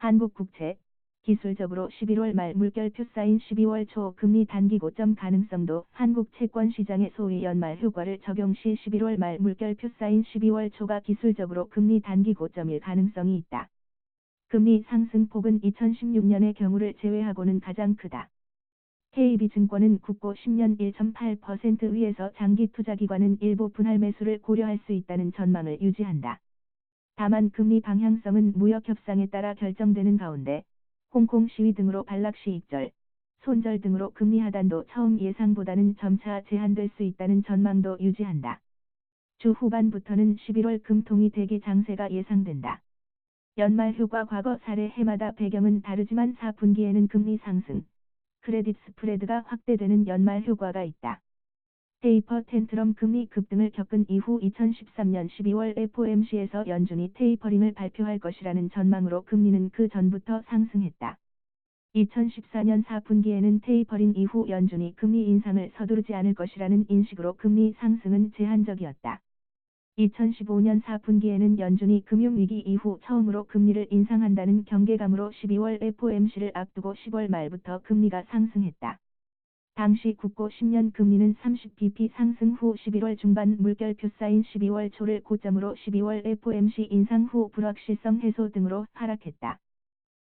한국 국채 기술적으로 11월 말 물결표 쌓인 12월 초 금리 단기 고점 가능성도 한국 채권 시장의 소위 연말 효과를 적용 시 11월 말 물결표 쌓인 12월 초가 기술적으로 금리 단기 고점일 가능성이 있다. 금리 상승폭은 2016년의 경우를 제외하고는 가장 크다. KB증권은 국고 10년 1.8% 위에서 장기 투자기관은 일부 분할 매수를 고려할 수 있다는 전망을 유지한다. 다만 금리 방향성은 무역 협상에 따라 결정되는 가운데 홍콩 시위 등으로 반락시 입절, 손절 등으로 금리 하단도 처음 예상보다는 점차 제한될 수 있다는 전망도 유지한다. 주 후반부터는 11월 금통이 대기 장세가 예상된다. 연말 효과 과거 사례 해마다 배경은 다르지만 4분기에는 금리 상승, 크레딧 스프레드가 확대되는 연말 효과가 있다. 테이퍼 텐트럼 금리 급등을 겪은 이후 2013년 12월 FOMC에서 연준이 테이퍼링을 발표할 것이라는 전망으로 금리는 그 전부터 상승했다. 2014년 4분기에는 테이퍼링 이후 연준이 금리 인상을 서두르지 않을 것이라는 인식으로 금리 상승은 제한적이었다. 2015년 4분기에는 연준이 금융위기 이후 처음으로 금리를 인상한다는 경계감으로 12월 FOMC를 앞두고 10월 말부터 금리가 상승했다. 당시 국고 10년 금리는 30bp 상승 후 11월 중반 물결표 쌓인 12월 초를 고점으로 12월 FOMC 인상 후 불확실성 해소 등으로 하락했다.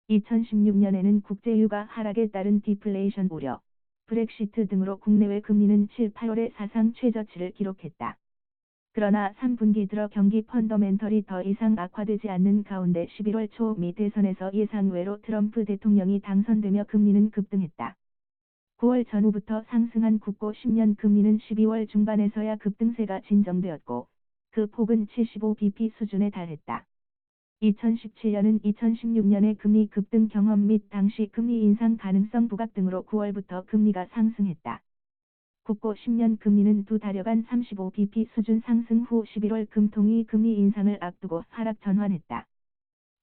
2016년에는 국제유가 하락에 따른 디플레이션 우려, 브렉시트 등으로 국내외 금리는 7, 8월에 사상 최저치를 기록했다. 그러나 3분기 들어 경기 펀더멘털이 더 이상 악화되지 않는 가운데 11월 초 미 대선에서 예상외로 트럼프 대통령이 당선되며 금리는 급등했다. 9월 전후부터 상승한 국고 10년 금리는 12월 중반에서야 급등세가 진정되었고 그 폭은 75bp 수준에 달했다. 2017년은 2016년의 금리 급등 경험 및 당시 금리 인상 가능성 부각 등으로 9월부터 금리가 상승했다. 국고 10년 금리는 두 달여간 35bp 수준 상승 후 11월 금통위 금리 인상을 앞두고 하락 전환했다.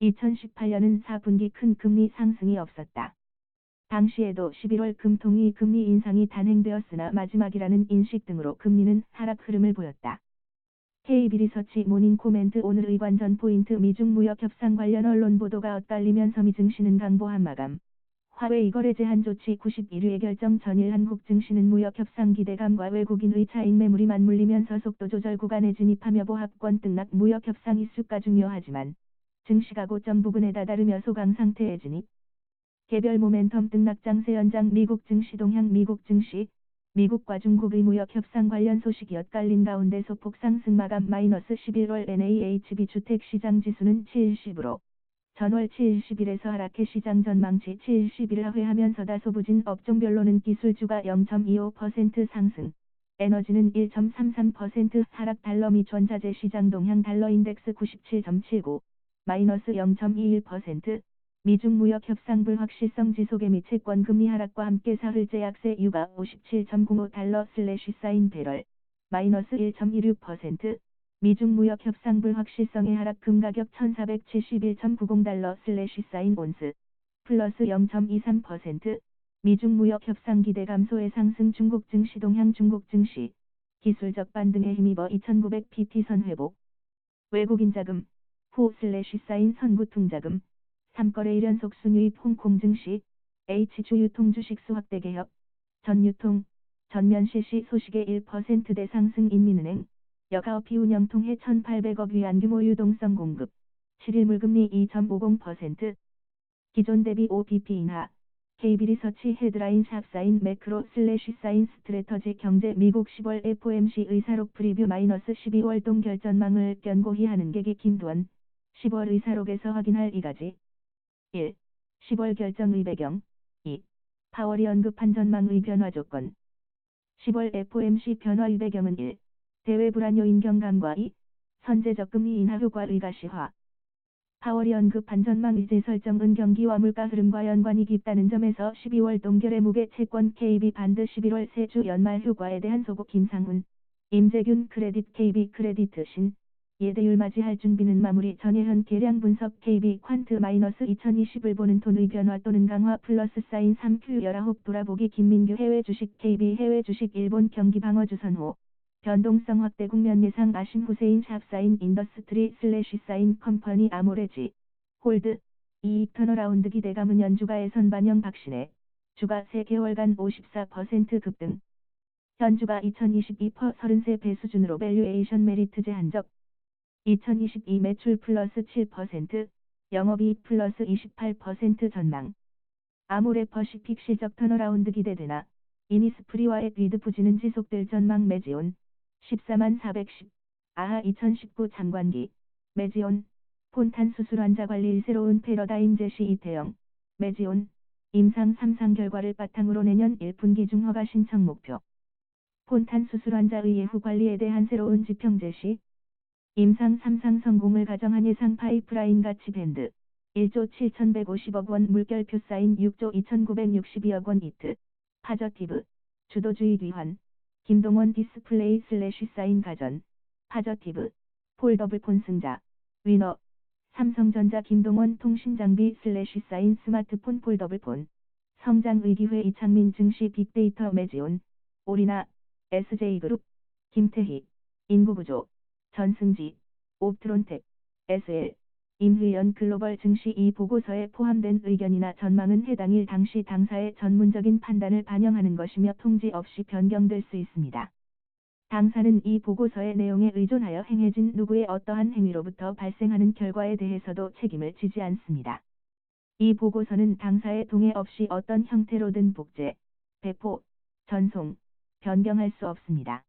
2018년은 4분기 큰 금리 상승이 없었다. 당시에도 11월 금통위 금리 인상이 단행되었으나 마지막이라는 인식 등으로 금리는 하락 흐름을 보였다. KB리서치 모닝 코멘트 오늘 의관전 포인트 미중 무역 협상 관련 언론 보도가 엇갈리면서 미증시는 강보한 마감. 화웨 이 거래 제한 조치 91회 결정 전일 한국 증시는 무역 협상 기대감과 외국인의 차익 매물이 맞물리면서 속도 조절 구간에 진입하며 보합권 등락 무역 협상 이슈가 중요하지만 증시가 고점 부근에 다다르며 소강 상태에 진입. 개별 모멘텀 등락 장세 연장 미국 증시 동향 미국 증시 미국과 중국의 무역 협상 관련 소식이 엇갈린 가운데 소폭 상승 마감 마이너스 11월 NAHB 주택시장 지수는 70으로 전월 70일에서 하락해 시장 전망치 70일 하회하면서 다소 부진 업종별로는 기술주가 0.25% 상승, 에너지는 1.33% 하락 달러 미 전자재 시장 동향 달러 인덱스 97.79, 마이너스 0.21%, 미중 무역 협상 불확실성 지속의 미 채 권 금리 하락과 함께 사흘째 약세 유가 57.05달러 슬래시 사인 배럴 마이너스 1.16% 미중 무역 협상 불확실성의 하락 금 가격 1471.90달러 슬래시 사인 온스 플러스 0.23% 미중 무역 협상 기대 감소의 상승 중국 증시 동향 중국 증시 기술적 반등에 힘입어 2900pp 선 회복. 외국인 자금 후 슬래시 사인 선구 통자금 3거래 1연속 순유입 홍콩 증시, H주 유통 주식 수 확대 개혁, 전유통, 전면 실시 소식의 1%대 상승 인민은행, 여가업비 운영 통해 1,800억 위안 규모 유동성 공급, 7일 물금리 2.50%, 기존 대비 5bp 인하, KB리서치 헤드라인 샵사인 매크로 슬래시 사인 스트레터지 경제 미국 10월 FOMC 의사록 프리뷰 마이너스 12월 동 결전망을 견고히 하는 계기 김두원 10월 의사록에서 확인할 이가지 1. 10월 결정의 배경 2. 파월이 언급한 전망의 변화 조건 10월 FOMC 변화의 배경은 1. 대외 불안 요인 경감과 2. 선제 적금리 인하 효과의 가시화 파월이 언급한 전망 의제 설정은 경기와 물가 흐름과 연관이 깊다는 점에서 12월 동결의 무게 채권 KB 반드 11월 세주 연말 효과에 대한 소고 김상훈, 임재균 크레딧 KB 크레디트 신, 예대율 맞이할 준비는 마무리 전예현 계량 분석 KB 퀀트 마이너스 2020을 보는 톤의 변화 또는 강화 플러스 사인 3Q 19 돌아보기 김민규 해외 주식 KB 해외 주식 일본 경기 방어 주선호 변동성 확대 국면 예상 아심 후세인 샵 사인 인더스트리 슬래시 사인 컴퍼니 아모레지 홀드 이익 턴어라운드 기대감은 연주가의 선반영 박신혜, 주가 3개월간 54% 급등. 현주가 2022퍼 33배 수준으로 밸류에이션 메리트 제한적 2022 매출 플러스 7%, 영업이익 플러스 28% 전망. 아모레 퍼시픽 실적 턴어라운드 기대되나? 이니스프리와의 비드 부진은 지속될 전망 매지온 14만 410 아하 2019 장관기. 매지온 폰탄 수술 환자 관리 새로운 패러다임 제시 이태영. 매지온 임상 3상 결과를 바탕으로 내년 1분기 중 허가 신청 목표. 폰탄 수술 환자의 예후 관리에 대한 새로운 지평 제시 임상 3상 성공을 가정한 예상 파이프라인 가치 밴드. 1조 7150억 원 물결표 사인 6조 2962억 원 이트. 파저티브. 주도주의 뒤환. 김동원 디스플레이 슬래시 사인 가전. 파저티브. 폴더블 폰 승자. 위너. 삼성전자 김동원 통신장비 슬래시 사인 스마트폰 폴더블 폰. 성장 의기회 이창민 증시 빅데이터 매지온. 오리나. SJ그룹. 김태희. 인구구조 전승지 옵트론텍 SL 임의연 글로벌 증시 이 보고서에 포함된 의견이나 전망은 해당일 당시 당사의 전문적인 판단을 반영하는 것이며 통지 없이 변경될 수 있습니다. 당사는 이 보고서의 내용에 의존하여 행해진 누구의 어떠한 행위로부터 발생하는 결과에 대해서도 책임을 지지 않습니다. 이 보고서는 당사의 동의 없이 어떤 형태로든 복제, 배포, 전송, 변경할 수 없습니다.